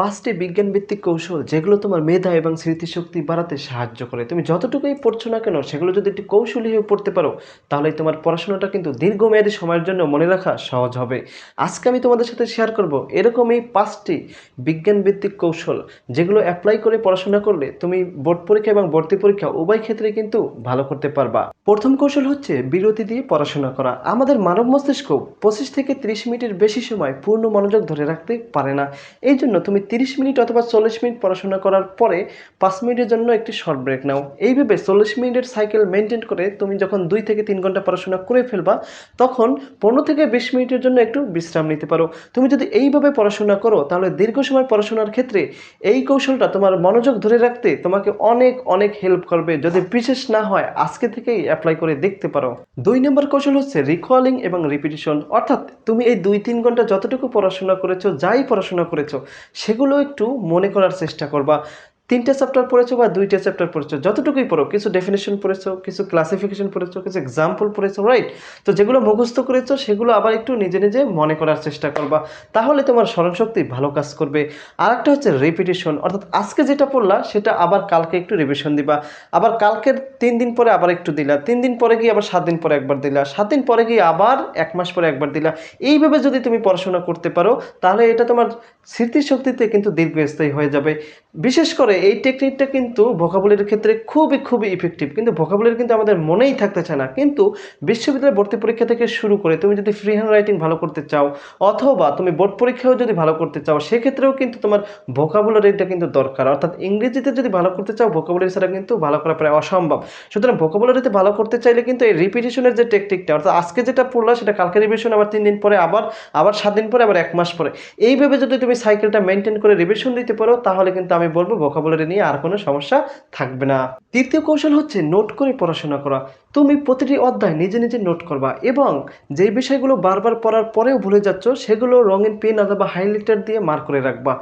পাঁচটি বিজ্ঞানভিত্তিক কৌশল যেগুলো তোমার মেধা এবং স্মৃতিশক্তি বাড়াতে সাহায্য করে। তুমি যতটুকুই পড়ছো না কেন, সেগুলো যদি একটু কৌশলী হয়ে পড়তে পারো তাহলে তোমার পড়াশোনাটা কিন্তু দীর্ঘমেয়াদী সময়ের জন্য মনে রাখা সহজ হবে। আজকে আমি তোমাদের সাথে শেয়ার করব এরকমই পাঁচটি বিজ্ঞানভিত্তিক কৌশল যেগুলো অ্যাপ্লাই করে পড়াশোনা করলে তুমি বোর্ড পরীক্ষা এবং ভর্তি পরীক্ষা উভয় ক্ষেত্রে কিন্তু ভালো করতে পারবা। প্রথম কৌশল হচ্ছে বিরতি দিয়ে পড়াশোনা করা। আমাদের মানব মস্তিষ্ক পঁচিশ থেকে ত্রিশ মিনিটের বেশি সময় পূর্ণ মনোযোগ ধরে রাখতে পারে না। এই জন্য তুমি তিরিশ মিনিট অথবা চল্লিশ মিনিট পড়াশোনা করার পরে পাঁচ মিনিটের জন্য একটি শর্ট ব্রেক নাও। এইভাবে চল্লিশ মিনিটের সাইকেল মেনটেন করে তুমি যখন দুই থেকে তিন ঘণ্টা পড়াশোনা করে ফেলবা, তখন পনেরো থেকে বিশ মিনিটের জন্য একটু বিশ্রাম নিতে পারো। তুমি যদি এইভাবে পড়াশোনা করো, তাহলে দীর্ঘ সময় পড়াশোনার ক্ষেত্রে এই কৌশলটা তোমার মনোযোগ ধরে রাখতে তোমাকে অনেক অনেক হেল্প করবে। যদি বিশেষ না হয়, আজকে থেকেই অ্যাপ্লাই করে দেখতে পারো। দুই নম্বর কৌশল হচ্ছে রিকলিং এবং রিপিটিশন অর্থাৎ তুমি এই দুই, তিন ঘণ্টা যতটুকু পড়াশোনা করেছ, যাই পড়াশোনা করেছ সেগুলো একটু মনে করার চেষ্টা করবা। তিনটে চ্যাপ্টার পড়েছো বা দুইটা চ্যাপ্টার পড়েছো? যতটুকুই পড়ো, কিছু ডেফিনেশন পড়েছো, কিছু ক্লাসিফিকেশন পড়েছো, কিছু এক্সাম্পল পড়েছো রাইট তো যেগুলো মুখস্থ করেছ, সেগুলো আবার একটু নিজে নিজে মনে করার চেষ্টা করবা। তাহলে তোমার স্মরণশক্তি ভালো কাজ করবে। আর একটা হচ্ছে রিপিটিশন অর্থাৎ আজকে যেটা পড়লা, সেটা আবার কালকে একটু রিভিশন দিবা। আবার কালকের তিন দিন পরে আবার একটু দিলা। তিন দিন পরে গিয়ে আবার সাত দিন পরে একবার দিলা। সাত দিন পরে গিয়ে আবার এক মাস পরে একবার দিলা। এইভাবে যদি তুমি পড়াশোনা করতে পারো, তাহলে এটা তোমার স্মৃতিশক্তিতে কিন্তু দীর্ঘস্থায়ী হয়ে যাবে। বিশেষ করে এই টেকনিকটা কিন্তু ভোকাবুলারির ক্ষেত্রে খুবই খুবই ইফেক্টিভ কিন্তু ভোকাবুলারি কিন্তু আমাদের মনেই থাকতে চায় না। কিন্তু বিশ্ববিদ্যালয় ভর্তি পরীক্ষা থেকে শুরু করে তুমি যদি ফ্রি হ্যান্ড রাইটিং ভালো করতে চাও, অথবা তুমি বোর্ড পরীক্ষাও যদি ভালো করতে চাও, সেক্ষেত্রেও কিন্তু তোমার ভোকাবুলারিটা কিন্তু দরকার। অর্থাৎ ইংরেজিতে যদি ভালো করতে চাও ভোকাবুলারি ছাড়া কিন্তু ভালো করা প্রায় অসম্ভব। সুতরাং ভোকাবুলারিতে ভালো করতে চাইলে কিন্তু এই রিপিটিশনের যে টেকনিকটা অর্থাৎ আজকে যেটা পড়লা, সেটা কালকে রিভিশন আবার তিন দিন পরে আবার আবার সাত দিন পরে, আবার এক মাস পরে। এইভাবে যদি তুমি সাইকেলটা মেনটেন করে রিভিশন দিতে পারো, তাহলে কিন্তু আমি বলব ভোকাবুলারি নিয়ে আর কোনো সমস্যা থাকবে না। তৃতীয় কৌশল হচ্ছে নোট করে পড়াশোনা করা। তুমি প্রতিটি অধ্যায় নিজে নিজে নোট করবা এবং যে বিষয়গুলো বারবার পড়ার পরেও ভুলে যাচ্ছ, সেগুলো রঙিন পেন অথবা হাইলাইটার দিয়ে মার্ক করে রাখবা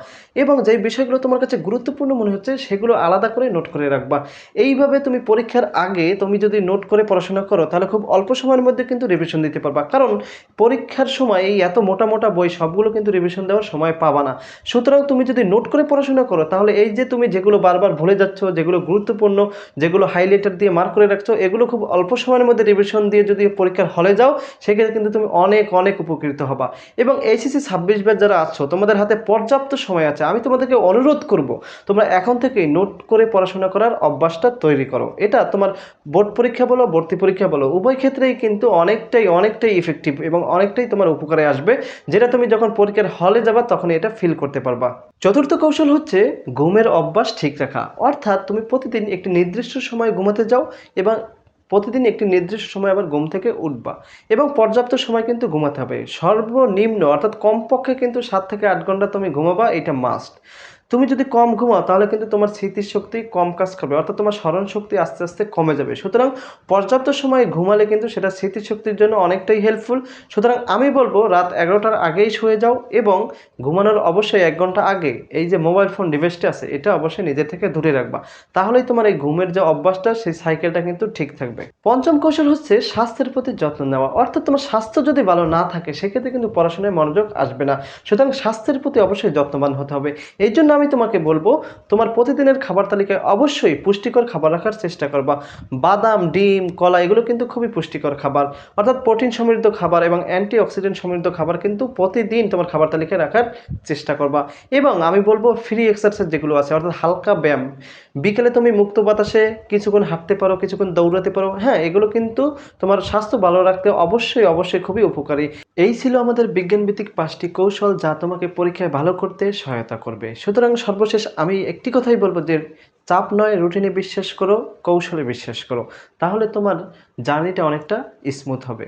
এবং যে বিষয়গুলো তোমার কাছে গুরুত্বপূর্ণ মনে হচ্ছে, সেগুলো আলাদা করে নোট করে রাখবা। এইভাবে তুমি পরীক্ষার আগে তুমি যদি নোট করে পড়াশোনা করো, তাহলে খুব অল্প সময়ের মধ্যে কিন্তু রিভিশন দিতে পারবা। কারণ পরীক্ষার সময় এই এত মোটা মোটা বই, সবগুলো কিন্তু রিভিশন দেওয়ার সময় পাবা না। সুতরাং তুমি যদি নোট করে পড়াশোনা করো, তাহলে এই যে তুমি যেগুলো বারবার ভুলে যাচ্ছ, যেগুলো গুরুত্বপূর্ণ, যেগুলো হাইলাইটার দিয়ে মার্ক করে রাখছো, এগুলো খুব অল্প সময়ের মধ্যে রিভিশন দিয়ে যদি পরীক্ষার হলে যাও, সেক্ষেত্রে কিন্তু তুমি অনেক অনেক উপকৃত হবা। এবং এইচএসসি ছাব্বিশ ব্যাচ যারা আছো, তোমাদের হাতে পর্যাপ্ত সময় আছে। আমি তোমাদেরকে অনুরোধ করব, তোমরা এখন থেকেই নোট করে পড়াশোনা করার অভ্যাসটা তৈরি করো। এটা তোমার বোর্ড পরীক্ষা বলো, ভর্তি পরীক্ষা বলো, উভয় ক্ষেত্রেই কিন্তু অনেকটাই অনেকটাই ইফেক্টিভ এবং অনেকটাই তোমার উপকারে আসবে, যেটা তুমি যখন পরীক্ষার হলে যাবা তখন এটা ফিল করতে পারবা। চতুর্থ কৌশল হচ্ছে ঘুমের অভ্যাস ঠিক রাখা। অর্থাৎ তুমি প্রতিদিন একটি নির্দিষ্ট সময় ঘুমাতে যাও এবং প্রতিদিন একটি নির্দিষ্ট সময় আবার ঘুম থেকে উঠবা এবং পর্যাপ্ত সময় কিন্তু ঘুমাতে হবে। সর্বনিম্ন অর্থাৎ কমপক্ষে কিন্তু সাত থেকে আট ঘণ্টা তুমি ঘুমাবা, এটা মাস্ট তুমি যদি কম ঘুমাও, তাহলে কিন্তু তোমার স্মৃতিশক্তি কম কাজ করবে, অর্থাৎ তোমার স্মরণ শক্তি আস্তে আস্তে কমে যাবে। সুতরাং পর্যাপ্ত সময় ঘুমালে কিন্তু সেটা স্মৃতিশক্তির জন্য অনেকটাই হেল্পফুল সুতরাং আমি বলব, রাত এগারোটার আগেই শুয়ে যাও এবং ঘুমানোর অবশ্যই এক ঘণ্টা আগে এই যে মোবাইল ফোন ডিভাইসটা আছে, এটা অবশ্যই নিজের থেকে দূরে রাখবা। তাহলেই তোমার এই ঘুমের যে অভ্যাসটা, সেই সাইকেলটা কিন্তু ঠিক থাকবে। পঞ্চম কৌশল হচ্ছে স্বাস্থ্যের প্রতি যত্ন নেওয়া, অর্থাৎ তোমার স্বাস্থ্য যদি ভালো না থাকে, সেক্ষেত্রে কিন্তু পড়াশোনায় মনোযোগ আসবে না। সুতরাং স্বাস্থ্যের প্রতি অবশ্যই যত্নবান হতে হবে। এই জন্য আমি তোমাকে বলব, তোমার প্রতিদিনের খাবার তালিকায় অবশ্যই পুষ্টিকর খাবার রাখার চেষ্টা করবা। বাদাম, ডিম, কলা, এগুলো কিন্তু খুবই পুষ্টিকর খাবার। অর্থাৎ প্রোটিন সমৃদ্ধ খাবার এবং অ্যান্টি অক্সিডেন্ট সমৃদ্ধ খাবার কিন্তু প্রতিদিন তোমার খাবার তালিকায় রাখার চেষ্টা করবা। এবং আমি বলব ফ্রি এক্সারসাইজ যেগুলো আছে, অর্থাৎ হালকা ব্যায়াম। বিকেলে তুমি মুক্ত বাতাসে কিছুক্ষণ হাঁটতে পারো, কিছুক্ষণ দৌড়াতে পারো হ্যাঁ এগুলো কিন্তু তোমার স্বাস্থ্য ভালো রাখতে অবশ্যই অবশ্যই খুবই উপকারী। এই ছিল আমাদের বিজ্ঞানভিত্তিক পাঁচটি কৌশল যা তোমাকে পরীক্ষায় ভালো করতে সহায়তা করবে। সুতরাং সর্বশেষ আমি একটি কথাই বলব যে, চাপ নয়, রুটিনে বিশ্বাস করো, কৌশলে বিশ্বাস করো। তাহলে তোমার জার্নিটা অনেকটা স্মুথ হবে।